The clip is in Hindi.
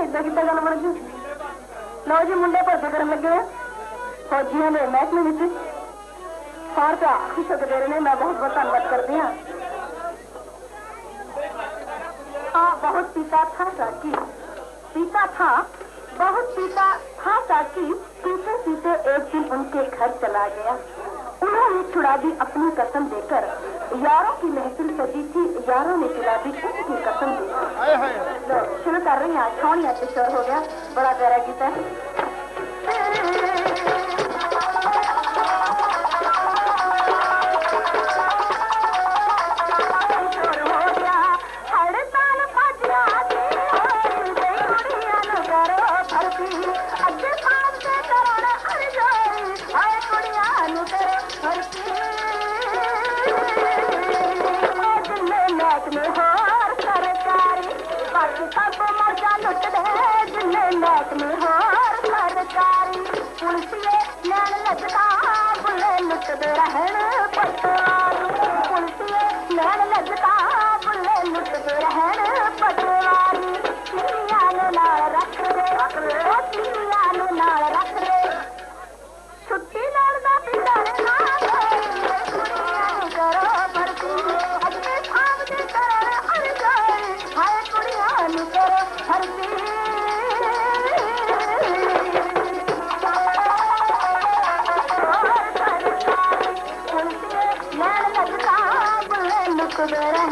ਇਦਾਂ ਕਿੱਦਾਂ ਗੱਲ ਬਣ ਜੂ ਲਓ ਜੀ ਮੁੰਡੇ ਭਰਤੀ ਕਰਨ ਲੱਗੇ ਆ ਫੌਜੀਆਂ ਦੇ ਮਹਿਕਮੇ ਵਿੱਚ ਸਾਰ ਦਾ ਖੁਸ਼ ਹੋ ਕੇ ਦੇ ਰਹੇ ਨੇ ਮੈਂ ਬਹੁਤ ਬਹੁਤ ਧੰਨਵਾਦ ਕਰਦੀ ਹਾਂ आ बहुत पीता था साकी पीता था बहुत पीता था साकी पीते पीते एक दिन उनके घर चला गया उन्होंने छुड़ा दी अपनी कसम देकर। यारों की महफिल सजी थी यारों ने छुड़ा दी उसकी कसम देकर। शुरू कर रही हैं छोड़िया किशोर हो गया? बड़ा प्यारा गीत है। लगदा बुले लुटदे रहन पटवारी पुलिसिए नैन लगदा ਅੱਗੇ